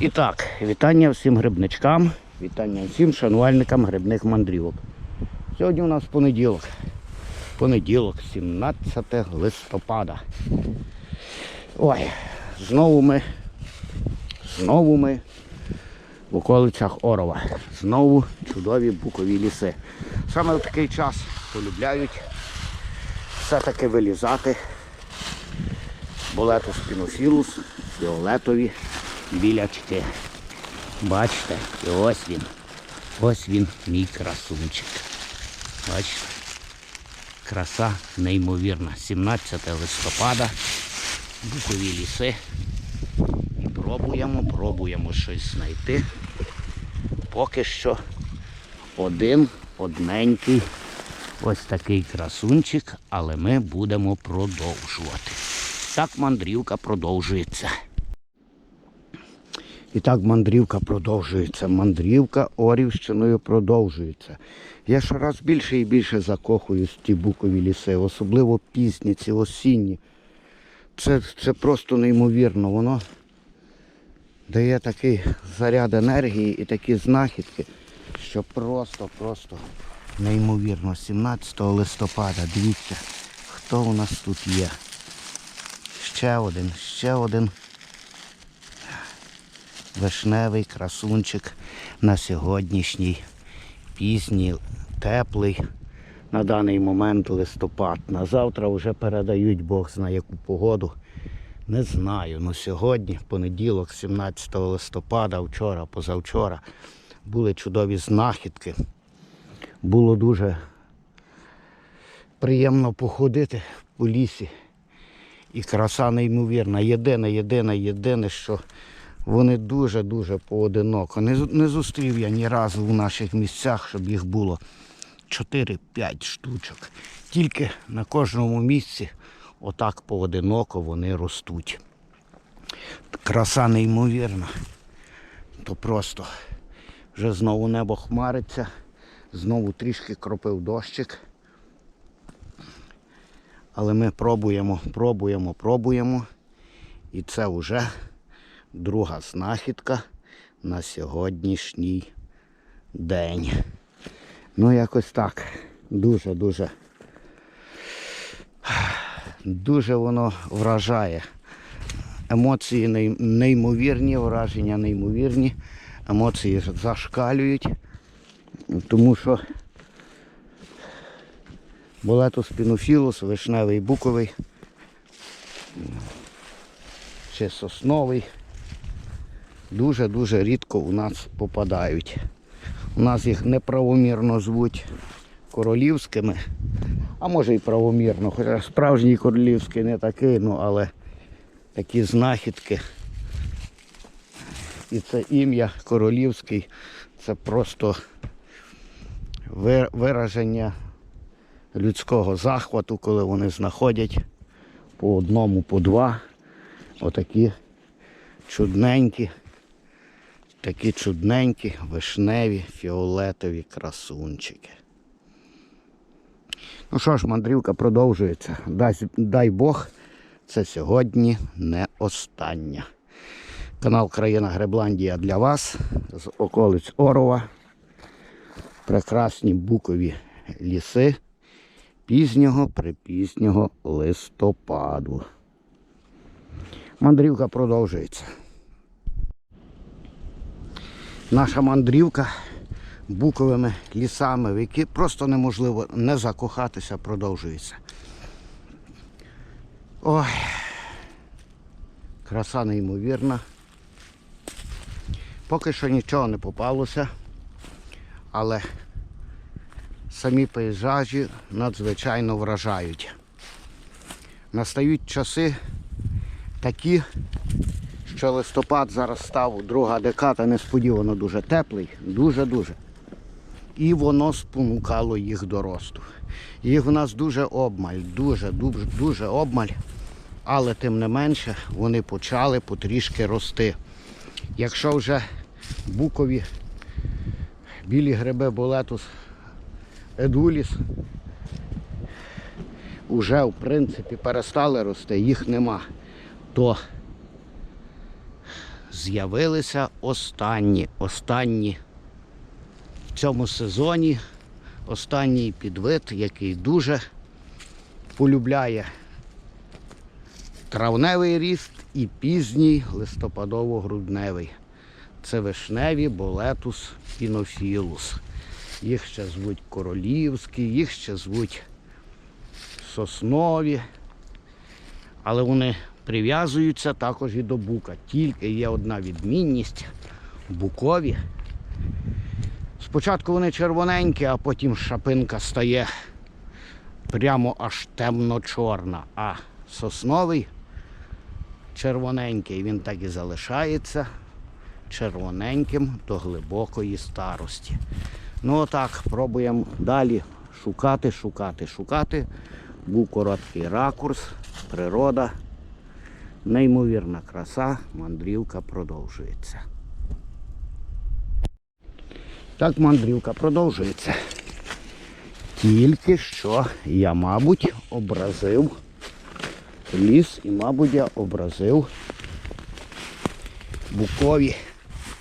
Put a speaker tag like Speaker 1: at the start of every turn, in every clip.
Speaker 1: І так, вітання всім грибничкам, вітання всім шанувальникам грибних мандрівок. Сьогодні у нас понеділок. Понеділок, 17 листопада. Ой, знову ми, знову ми в околицях Орова. Знову чудові букові ліси. Саме в такий час полюбляють все-таки вилізати болету спінофілус, фіолетові білячки. Бачите, і ось він. Ось він, мій красунчик. Бачите? Краса неймовірна. 17 листопада. Букові ліси. І пробуємо, пробуємо щось знайти. Поки що один, одненький, ось такий красунчик, але ми будемо продовжувати. Так мандрівка продовжується. І так мандрівка продовжується. Мандрівка Орівщиною продовжується. Я щораз більше і більше закохуюсь в ті букові ліси, особливо пізні, ці осінні. Це, це просто неймовірно. Воно дає такий заряд енергії і такі знахідки, що просто-просто неймовірно. 17 листопада, дивіться, хто у нас тут є. Ще один, ще один вишневий красунчик на сьогоднішній пізній, теплий на даний момент листопад. На завтра вже передають Бог знає яку погоду. Не знаю. Ну сьогодні, понеділок, 17 листопада, вчора, позавчора, були чудові знахідки. Було дуже приємно походити по лісі. І краса неймовірна. Єдине, єдине, єдине, що вони дуже-дуже поодиноко. Не, не зустрів я ні разу в наших місцях, щоб їх було 4-5 штучок. Тільки на кожному місці отак поодиноко вони ростуть. Краса неймовірна. То просто вже знову небо хмариться, знову трішки кропив дощик. Але ми пробуємо, пробуємо, пробуємо. І це вже друга знахідка на сьогоднішній день. Ну, якось так. Дуже-дуже. Дуже воно вражає. Емоції неймовірні, враження неймовірні. Емоції зашкалюють. Тому що Болетус пінофілус, вишневий буковий, чи сосновий. Дуже-дуже рідко у нас попадають. У нас їх неправомірно звуть королівськими, а може і правомірно, хоча справжній королівський не такий, ну але такі знахідки. І це ім'я королівський, це просто вираження людського захвату, коли вони знаходять по одному, по два. Отакі чудненькі, такі чудненькі, вишневі, фіолетові красунчики. Ну що ж, мандрівка продовжується. Дай, дай Бог, це сьогодні не остання. Канал Країна Гребландія для вас з околиць Орова. Прекрасні букові ліси пізнього припізнього листопаду. Мандрівка продовжується. Наша мандрівка буковими лісами, в які просто неможливо не закохатися, продовжується. Ой, краса неймовірна. Поки що нічого не попалося, але самі пейзажі надзвичайно вражають. Настають часи такі, що листопад зараз став друга декада несподівано дуже теплий, дуже-дуже. І воно спонукало їх до росту. Їх в нас дуже обмаль, дуже, дуже обмаль, але тим не менше вони почали потрішки рости. Якщо вже букові білі гриби болетус едуліс вже в принципі перестали рости, їх нема, то з'явилися останні, останні в цьому сезоні, останній підвид, який дуже полюбляє травневий ріст і пізній листопадово-грудневий. Це вишневі болетус пінофілус. Їх ще звуть королівські, їх ще звуть соснові. Але вони прив'язуються також і до бука. Тільки є одна відмінність букові. Спочатку вони червоненькі, а потім шапинка стає прямо аж темно-чорна. А сосновий червоненький, він так і залишається червоненьким до глибокої старості. Ну отак, пробуємо далі шукати, шукати, шукати. Був короткий ракурс, природа, неймовірна краса, мандрівка продовжується. Так мандрівка продовжується. Тільки що я, мабуть, образив ліс і, мабуть, я образив букові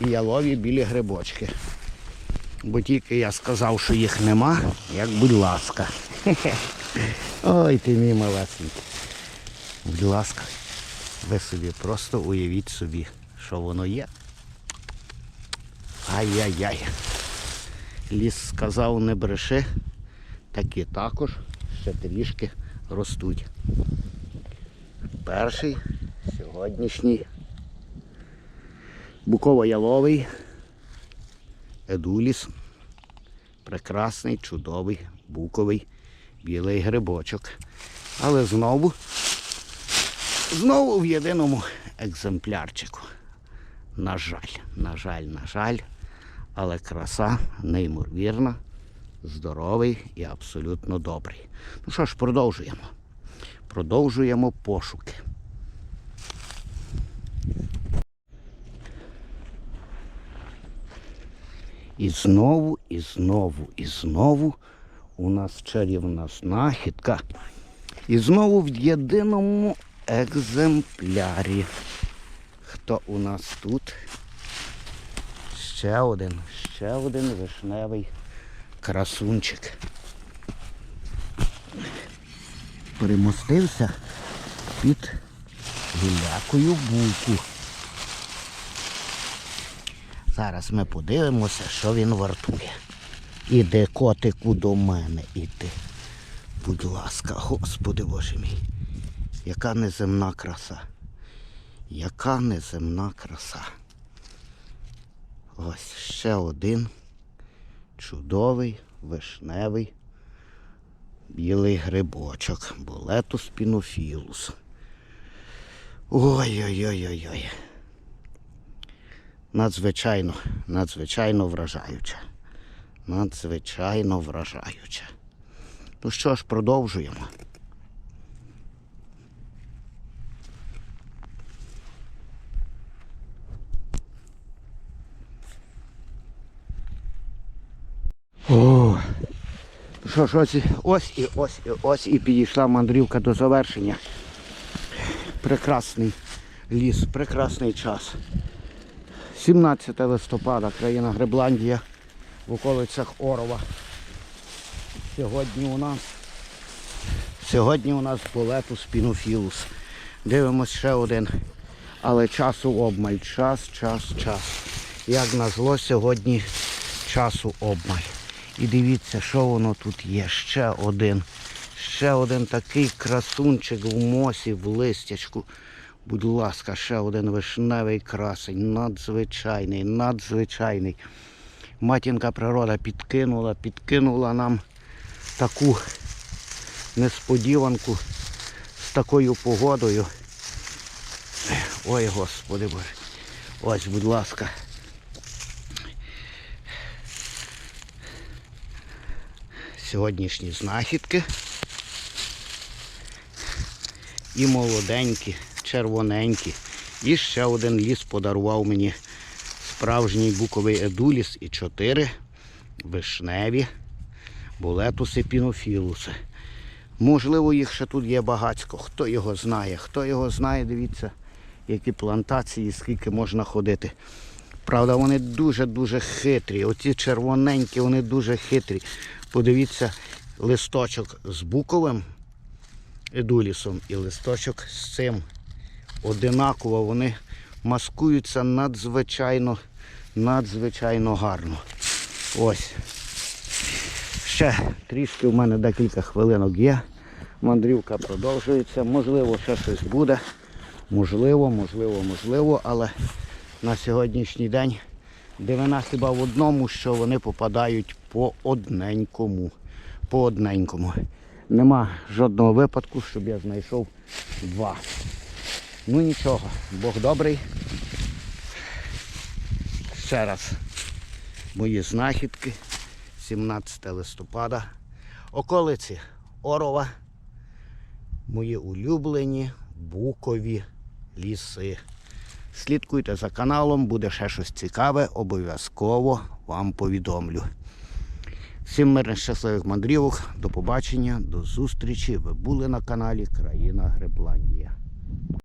Speaker 1: і ялові білі грибочки. Бо тільки я сказав, що їх нема, як будь ласка. Ой, ти мій малесенький. Будь ласка, ви собі просто уявіть собі, що воно є. Ай-яй-яй. Ліс сказав, не бреши, такі також ще трішки ростуть. Перший сьогоднішній буково-яловий едуліс. Прекрасний, чудовий, буковий, білий грибочок. Але знову, знову в єдиному екземплярчику. На жаль, на жаль, на жаль, але краса неймовірна, здоровий і абсолютно добрий. Ну що ж, продовжуємо. Продовжуємо пошуки. І знову, і знову, і знову у нас чарівна знахідка. І знову в єдиному екземплярі. Хто у нас тут? Ще один, ще один вишневий красунчик. Примостився під гілякою буку. Зараз ми подивимося, що він вартує. Іди, котику, до мене, іди. Будь ласка, Господи Боже мій. Яка неземна краса. Яка неземна краса. Ось ще один чудовий вишневий білий грибочок. Болетус пінофілус. Ой-ой-ой-ой-ой. Надзвичайно, надзвичайно вражаюче. Надзвичайно вражаюче. Ну що ж, продовжуємо. Що ж, ось, ось і ось і ось і підійшла мандрівка до завершення. Прекрасний ліс, прекрасний час. 17 листопада, країна Гребландія в околицях Орова. Сьогодні у нас сьогодні у нас болетус пінофілус. Дивимось ще один. Але часу обмаль. Час, час, час. Як назло сьогодні часу обмаль. І дивіться, що воно тут є. Ще один. Ще один такий красунчик в мосі, в листячку. Будь ласка, ще один вишневий красень. Надзвичайний, надзвичайний. Матінка природа підкинула, підкинула нам таку несподіванку з такою погодою. Ой, Господи Боже. Ось, будь ласка. Сьогоднішні знахідки. І молоденькі, червоненькі. І ще один ліс подарував мені справжній буковий едуліс і чотири вишневі булетуси пінофілуси. Можливо, їх ще тут є багацько. Хто його знає? Хто його знає, дивіться, які плантації, скільки можна ходити. Правда, вони дуже-дуже хитрі. Оці червоненькі, вони дуже хитрі. Подивіться, листочок з буковим едулісом і листочок з цим. Одинаково вони маскуються надзвичайно, надзвичайно гарно. Ось. Ще трішки в мене декілька хвилинок є. Мандрівка продовжується. Можливо, ще щось буде. Можливо, можливо, можливо, але на сьогоднішній день дивина хіба в одному, що вони попадають по одненькому. По одненькому. Нема жодного випадку, щоб я знайшов два. Ну нічого, Бог добрий. Ще раз мої знахідки. 17 листопада. Околиці Орова. Мої улюблені букові ліси. Слідкуйте за каналом, буде ще щось цікаве, обов'язково вам повідомлю. Всім мирних щасливих мандрівок, до побачення, до зустрічі. Ви були на каналі Країна Гребландія.